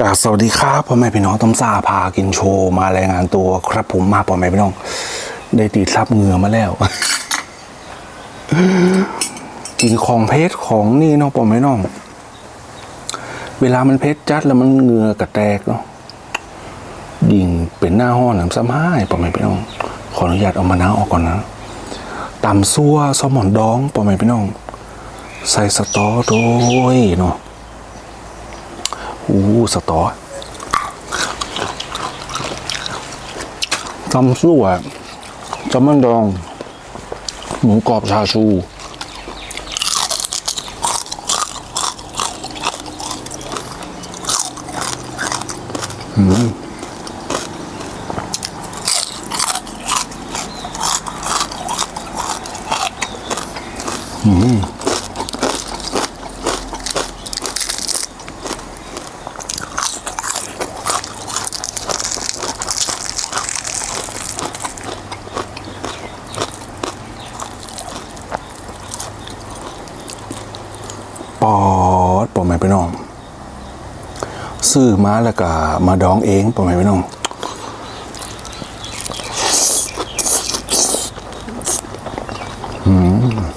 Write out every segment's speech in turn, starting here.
กาสวัสดีครับพ่อแม่พี่น้องต้มซาพากินโชว์มารายงานตัวครับผมมาพ่อแม่พี่น้อง ได้ตีซับเหงื่อมาแล้ว กินของเพชรของนี่เนาะพ่อแม่พี่น้อง เวลามันเพชรจัดแล้วมันเหงื่อกระแตกเนาะยิงเป็นหน้าห้อนน้ำซ้ำห้ายพ่อแม่พี่น้อง ขออนุญาตเอามะนาวออกก่อนนะตำซั่วซอสหมอนดองพ่อแม่พี่น้อง ใส่สตอโดยเนาะ อู้สตอตำสู้อะจำมันดอง หมูกรอบชาชูหืมอดปอไม่ไปน้อง ซื้อมาแล้วก็มาดองเองประมาณนี้น้องอืม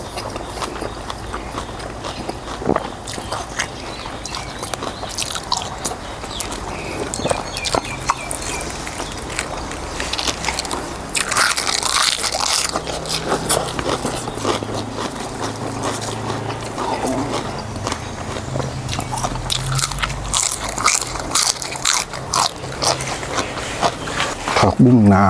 กบุ้งนา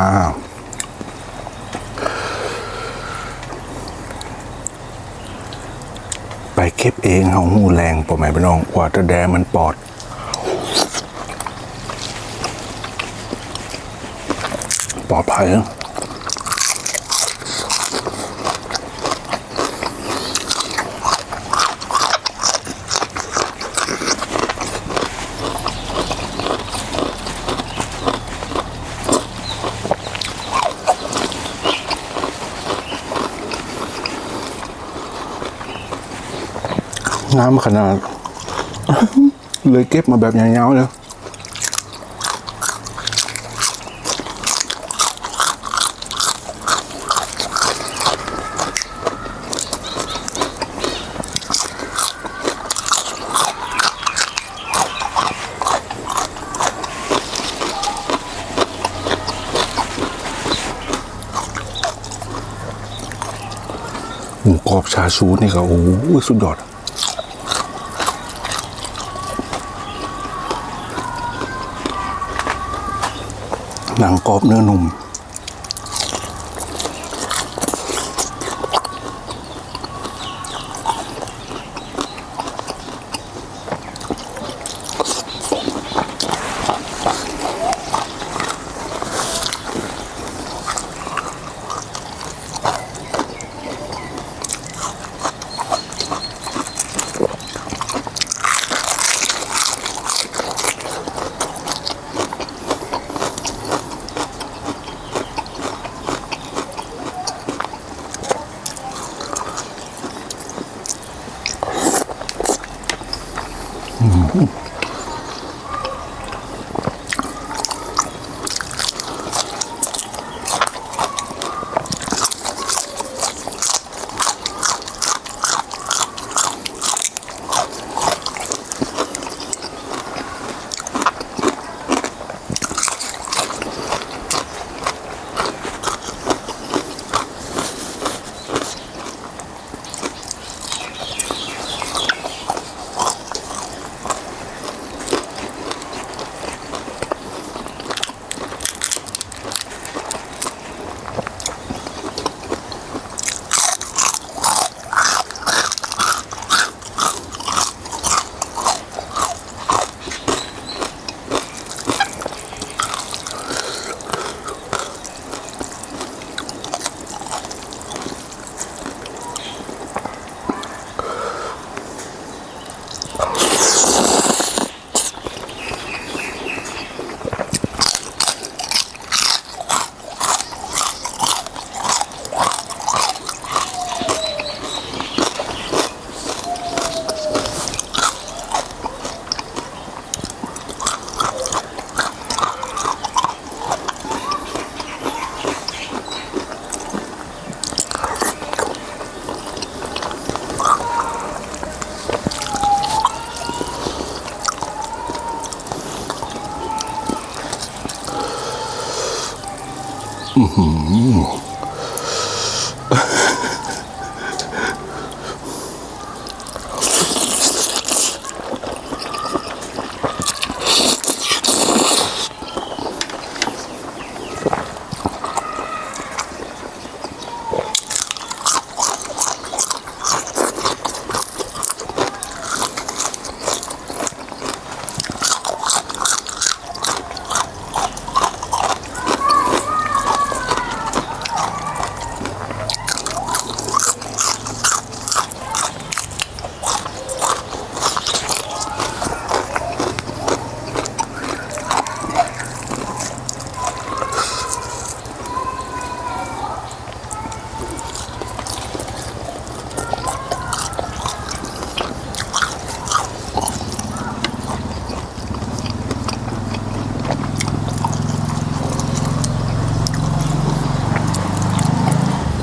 ไปเก็บเองเฮาหูแรงปอไม่ไปน้องกว่าจะแดมันปอด ปลอดภัยนะ น้ำขนาด เลยเก็บมาแบบยาวๆเลยหมูกรอบชาชูนี่ก็โอ้สุดยอด หนังกรอบเนื้อนุ่ม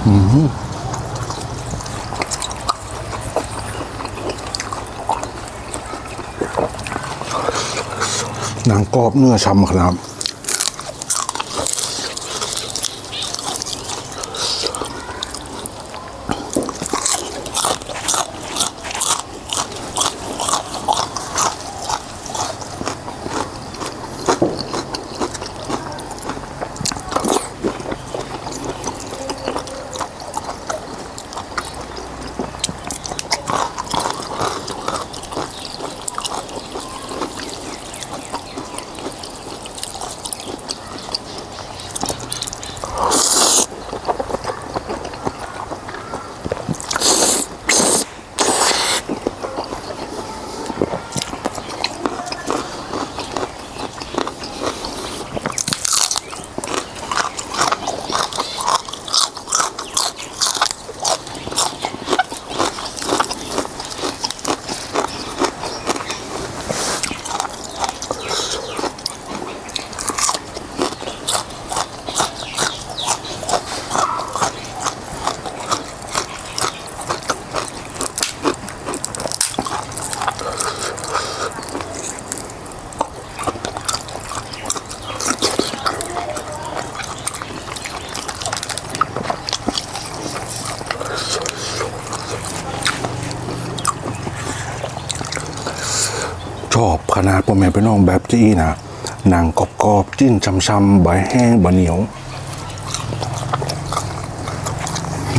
หนังกรอบเนื้อช้ำครับ ชอบขนาดพ่อแม่พี่น้องแบบจี้นะหนังกรอบๆจิ้นช้ำๆใบแห้งบะเหนียว อ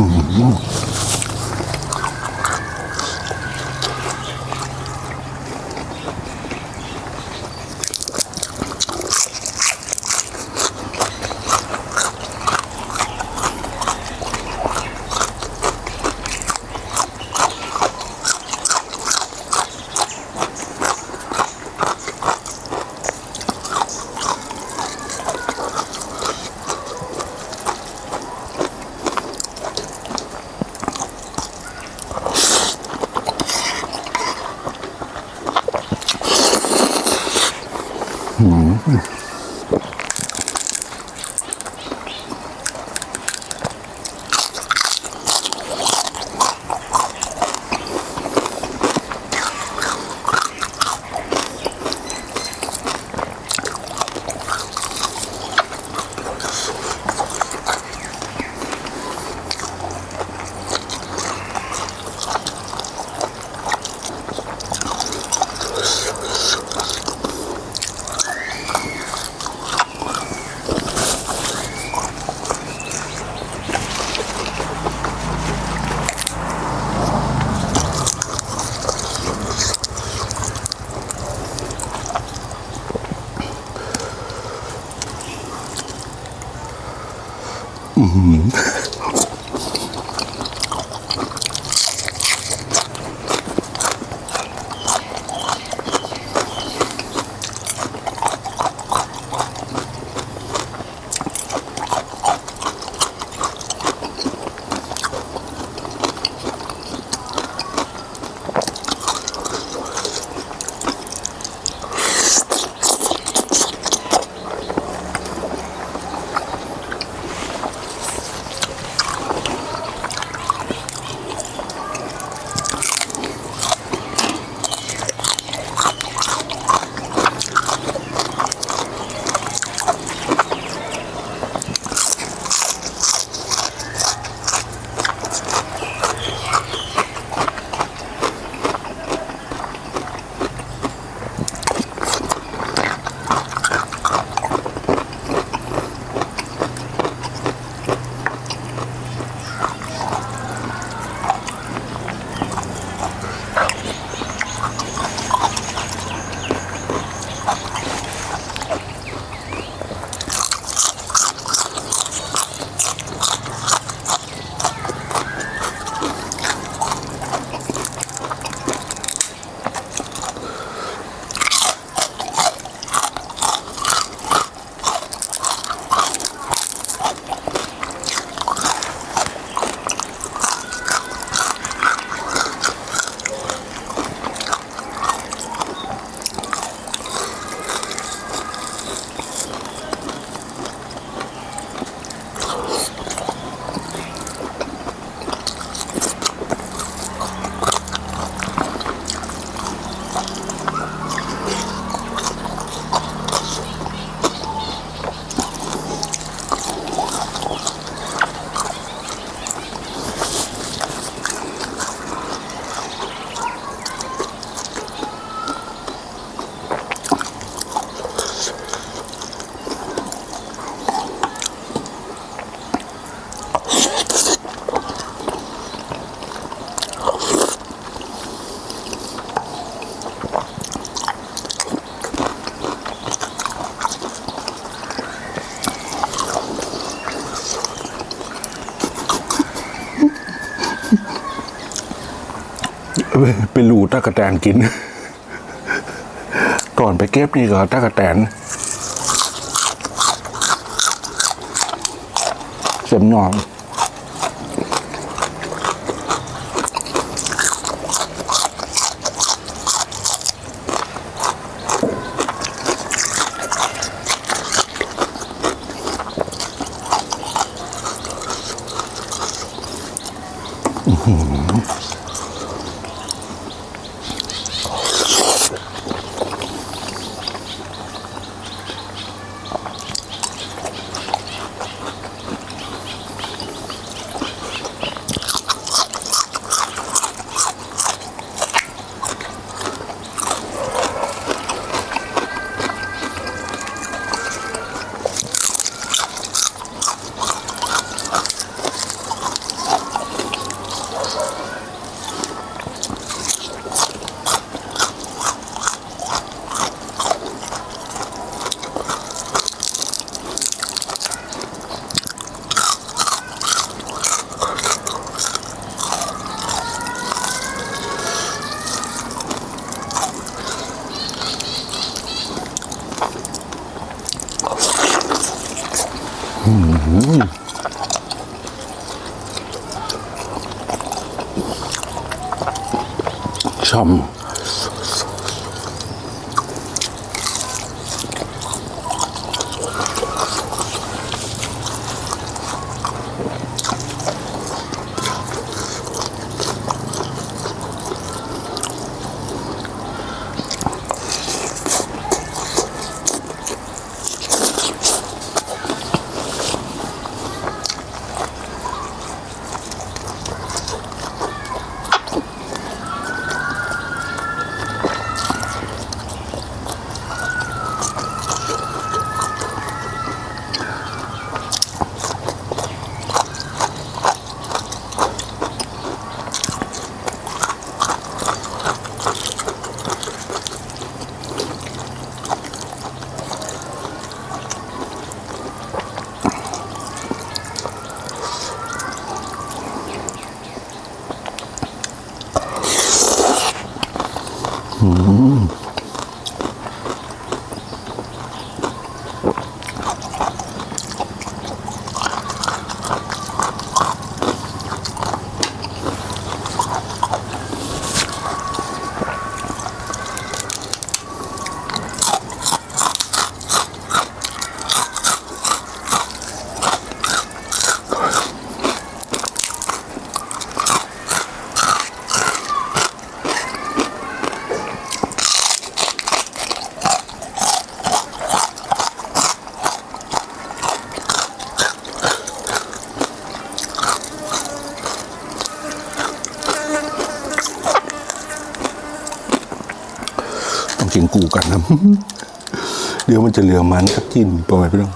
ไป็นรูตะกะแตนกิน ก่อนไปเก็บนี่ก็ตะกะแตนเสียมหนอน ช่ เดี๋ยวมันจะเหลือมันสักกินประมาณพี่น้อง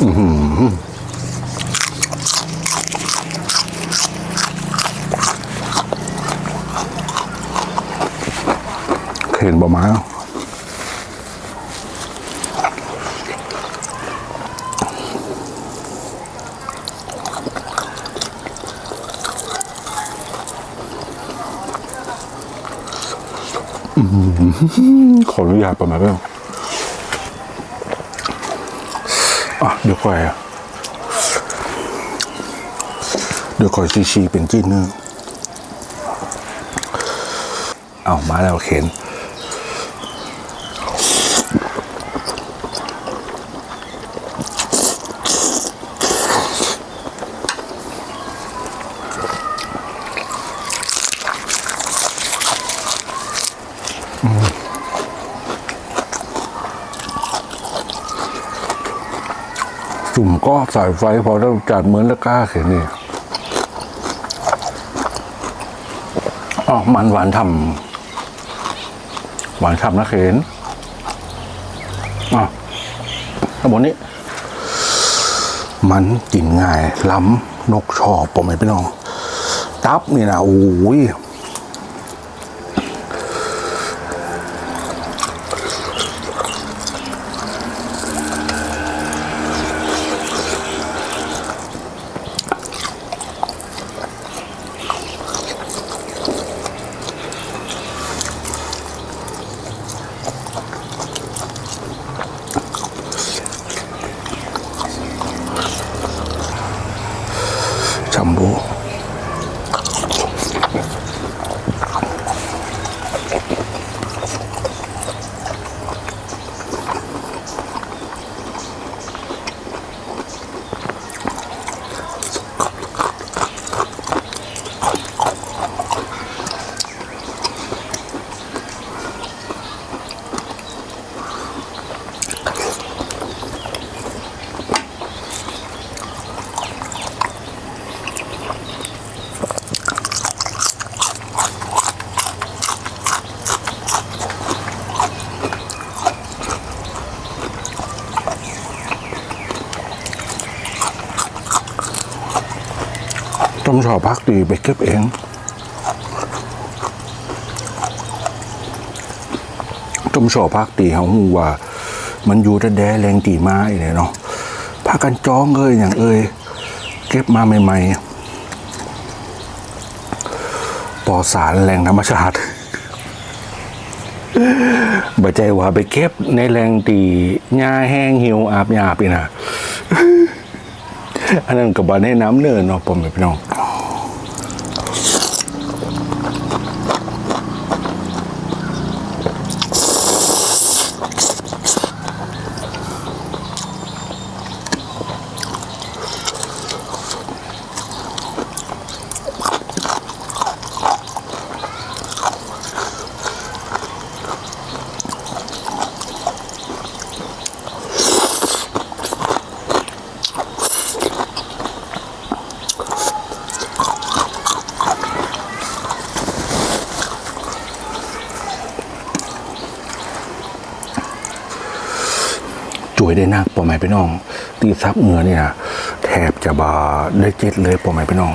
Hmm. เดี๋ยวก่อยอะเดี๋ยวก่อยชีชีเป็นจิ้นเนื้อเอามาแล้วเข็น สายไฟพอต้องจัดเหมือนตะกร้าเขียนี่อ๋อมันหวานทำหวานทำนะเขนอ๋อข้างบนนี้ มันกินง่าย ล้ำนกชอบผมไม่พี่น้อง ตับนี่นะโอ้ย ชัมบูต้ม ปีไปเก็บเองต้มชอพักดีเขาหูว่า มันอยู่แต่แดแรงตีไม้เลยเนาะพากันจ้องเอ้ยอย่างเอ้ยเก็บมาใหม่ๆปอสารแรงธรรมชาติบ่ใจว่าไปเก็บในแรงตีหญ้าแห้งหิวอาบหยาบอีนะอันนั้นกับบาแนะน้ำเนินเนาะผมไม่พี่น้อง วยได้นักปอหมายพี่น้อง ตีซับเหงือนี่นะแทบจะบาได้เจ็ดเลยปอหมายพี่น้อง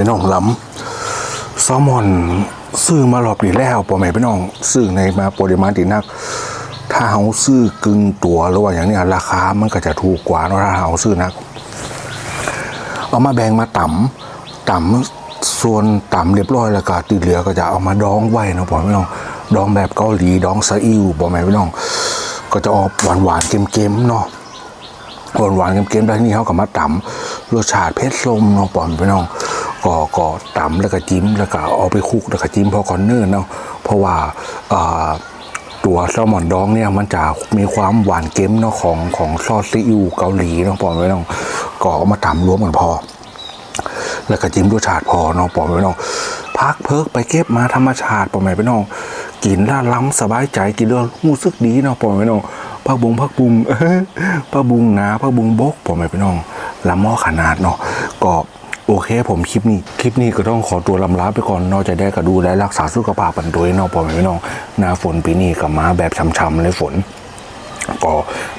พี่น้องล้ำแซลมอนซื้อมารอบนี้แล้วปอหมายพี่น้องซื้อในมาปริมาณที่นัก ถ้าเขาซื้อกึ่งตัวหรือว่าอย่างนี้ราคามันก็จะถูกกว่าเนะถ้าเขาซื้อนัก เอามาแบ่งมาต่ำต่ำส่วนต่ำเรียบร้อยแล้วก็ติดเหลือก็จะเอามาดองไว้เนาะพ่อพี่น้องดองแบบเกาหลีดองซาอิวพ่อแม่พี่น้อง ก็จะออกหวานหวานๆเค็มๆเนาะหวานหวานๆเค็มๆแล้วทีนี่เขาก็มาต่ำรสชาติเผ็ดลมเนาะพ่อแม่พี่น้อง ก็ก็ตำแล้วก็จิ้มแล้วก็เอาไปคลุกแล้วก็จิ้มพอก่อนเนิ่นเนาะเพราะว่าตัวแซลมอนดองเนี่ยมันจะมีความหวานเค็มเนาะของของซอสซีอิ๊วเกาหลีเนาะปอไม่ต้องก็เอามาตำรวมกันพอ แล้วก็จิ้มรสชาติพอเนาะปอไม่ต้องพักเพิกไปเก็บมาธรรมชาติปอไม่ไปน้องกินล่าล้ำสบายใจกินแล้วรู้สึกดีเนาะปอไม่น้องพักบุงพักบุงพักบุงหนาพักบุงบกปอไม่ไปน้องละหม้อขนาดเนาะก็ โอเคผมคลิปนี้ คลิปนี้ก็ต้องขอตัวลำลาไปก่อนนอกจากได้ก็ดูและรักษาสุขภาพกันด้วยเนาะปอไม่ไปน้องหน้าฝนปีนี้กับมาแบบช้ำๆเลยฝนก็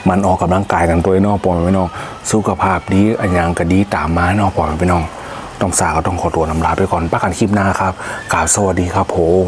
มันออกกำลังกายกันตัวเนอกปอยไปน้องสุขภาพดีอันยังก็ดีตามมานอกปอไม่น้องต้องสาก็ต้องขอตัวลำลาไปก่อนปักกันคลิปหน้าครับกราบสวัสดีครับผม